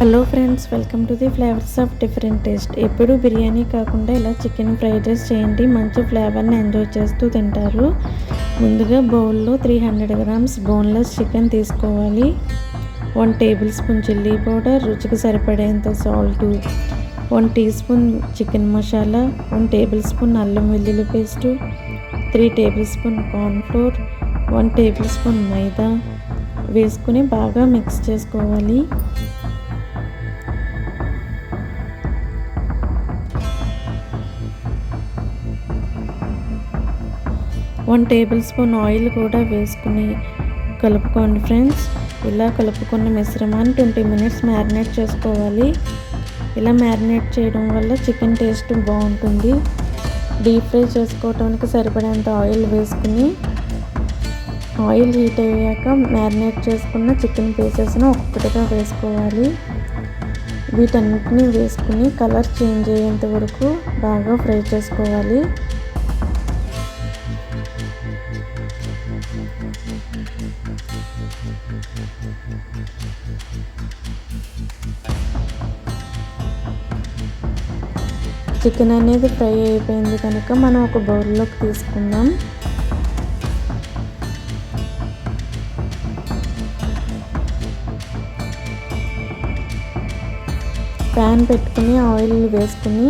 Hello friends welcome to the flavours of different taste ఎప్పుడు బిర్యానీ కాకుండా ఇలా చికెన్ ఫ్రైడ్ రైస్ చేయండి. మంచి ఫ్లేవర్ని ఎంజాయ్ చేస్తూ తింటారు. ముందుగా బౌల్లో three hundred grams boneless chicken తీసుకోవాలి. One tablespoon chilli powder రుచికి సరిపడేంత salt one teaspoon chicken masala one tablespoon అల్లం వెల్లుల్లి paste three tablespoon cornflour one tablespoon maida వేసుకుని బాగా మిక్స్ చేసుకోవాలి. వన్ టేబుల్ స్పూన్ ఆయిల్ కూడా వేసుకుని కలుపుకోండి ఫ్రెండ్స్. ఇలా కలుపుకున్న మిశ్రమాన్ని ట్వంటీ మినిట్స్ మ్యారినేట్ చేసుకోవాలి. ఇలా మ్యారినేట్ చేయడం వల్ల చికెన్ టేస్ట్ బాగుంటుంది. డీప్ ఫ్రై చేసుకోవడానికి సరిపడేంత ఆయిల్ వేసుకుని ఆయిల్ హీట్ అయ్యాక మ్యారినేట్ చేసుకున్న చికెన్ పీసెస్ను ఒక్కొక్కటిగా వేసుకోవాలి. వీటన్నిటిని వేసుకుని కలర్ చేంజ్ అయ్యేంత వరకు బాగా ఫ్రై చేసుకోవాలి. చికెన్ అనేది ఫ్రై అయిపోయింది కనుక మనం ఒక బౌల్లోకి తీసుకుందాం. ప్యాన్ పెట్టుకుని ఆయిల్ వేసుకుని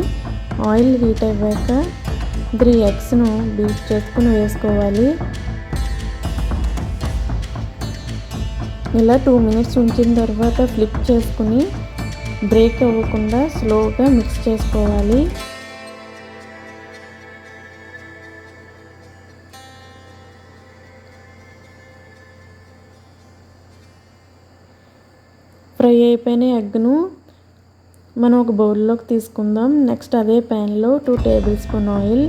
ఆయిల్ హీట్ అయ్యాక త్రీ ఎగ్స్ను బీట్ చేసుకుని వేసుకోవాలి. ఇలా టూ మినిట్స్ ఉంచిన తర్వాత ఫ్లిప్ చేసుకుని బ్రేక్ అవ్వకుండా స్లోగా మిక్స్ చేసుకోవాలి. ఫ్రై అయిపోయిన ఎగ్ను మనం ఒక బౌల్లోకి తీసుకుందాం. నెక్స్ట్ అదే ప్యాన్లో two tablespoon oil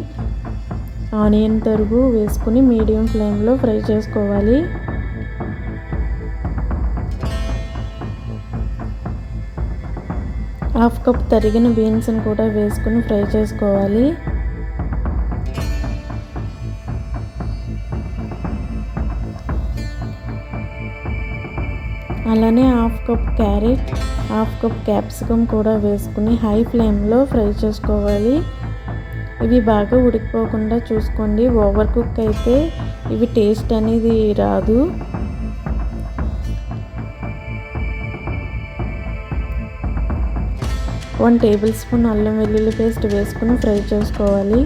onion తరుగు వేసుకుని మీడియం ఫ్లేమ్లో ఫ్రై చేసుకోవాలి. హాఫ్ కప్ తరిగిన బీన్స్ని కూడా వేసుకుని ఫ్రై చేసుకోవాలి. అలానే half cup carrot half cup capsicum కూడా వేసుకుని హై ఫ్లేమ్లో ఫ్రై చేసుకోవాలి. ఇవి బాగా ఉడికిపోకుండా చూసుకోండి. ఓవర్ కుక్ అయితే ఇవి టేస్ట్ అనేది రాదు. వన్ టేబుల్ స్పూన్ అల్లం వెల్లుల్లి పేస్ట్ వేసుకుని ఫ్రై చేసుకోవాలి.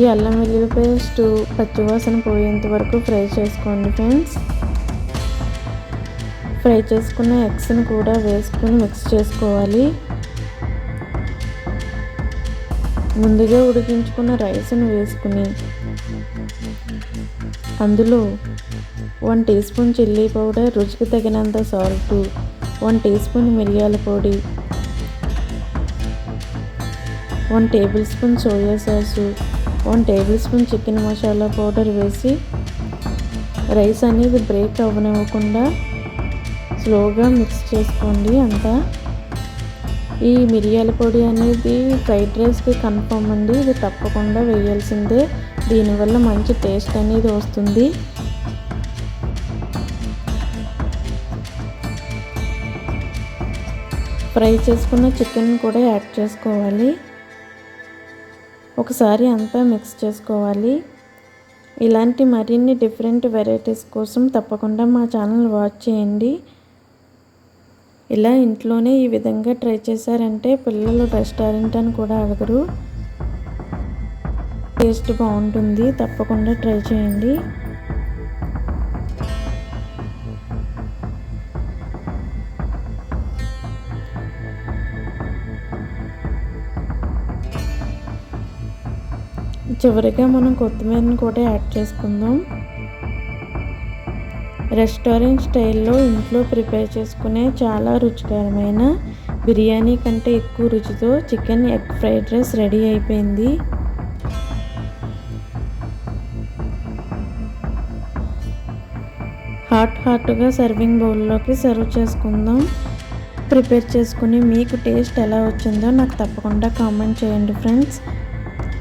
ఈ అల్లం వెల్లుల్లి పేస్ట్ పచ్చివాసన పోయేంత వరకు ఫ్రై చేసుకోండి ఫ్రెండ్స్. ఫ్రై చేసుకున్న ఎగ్స్ని కూడా వేసుకుని మిక్స్ చేసుకోవాలి. ముందుగా ఉడికించుకున్న రైస్ని వేసుకుని అందులో one teaspoon chilli powder రుచికి తగినంత సాల్ట్ వన్ టీ స్పూన్ మిరియాల పొడి one tablespoon soya sauce one tablespoon chicken masala powder వేసి రైస్ అనేది బ్రేక్ అవ్వనివ్వకుండా స్లోగా మిక్స్ చేసుకోండి అంతా. ఈ మిరియాల పొడి అనేది ఫ్రైడ్ రైస్కి కన్ఫర్మ్ అండి ఇది తప్పకుండా వేయాల్సిందే. దీనివల్ల మంచి టేస్ట్ అనేది వస్తుంది. ఫ్రై చేసుకున్న చికెన్ కూడా యాడ్ చేసుకోవాలి. ఒకసారి అంతా మిక్స్ చేసుకోవాలి. ఇలాంటి మరిన్ని డిఫరెంట్ వెరైటీస్ కోసం తప్పకుండా మా ఛానల్ వాచ్ చేయండి. ఇలా ఇంట్లోనే ఈ విధంగా ట్రై చేశారంటే పిల్లలు రెస్టారెంట్ అని కూడా అడగరు. టేస్ట్ బాగుంటుంది తప్పకుండా ట్రై చేయండి. చివరిగా మనం కొత్తిమీరని కూడా యాడ్ చేసుకుందాం. రెస్టారెంట్ స్టైల్లో ఇంట్లో ప్రిపేర్ చేసుకునే చాలా రుచికరమైన బిర్యానీ కంటే ఎక్కువ రుచితో chicken egg fried rice ready అయిపోయింది. హాట్ హాట్గా సర్వింగ్ బౌల్లోకి సర్వ్ చేసుకుందాం. ప్రిపేర్ చేసుకుని మీకు టేస్ట్ ఎలా వచ్చిందో నాకు తప్పకుండా కామెంట్ చేయండి ఫ్రెండ్స్.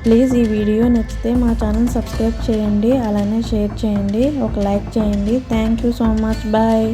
ప్లీజ్ ఈ వీడియో నచ్చితే మా ఛానల్ సబ్స్క్రైబ్ చేయండి అలానే షేర్ చేయండి ఒక లైక్ చేయండి. Thank you so much bye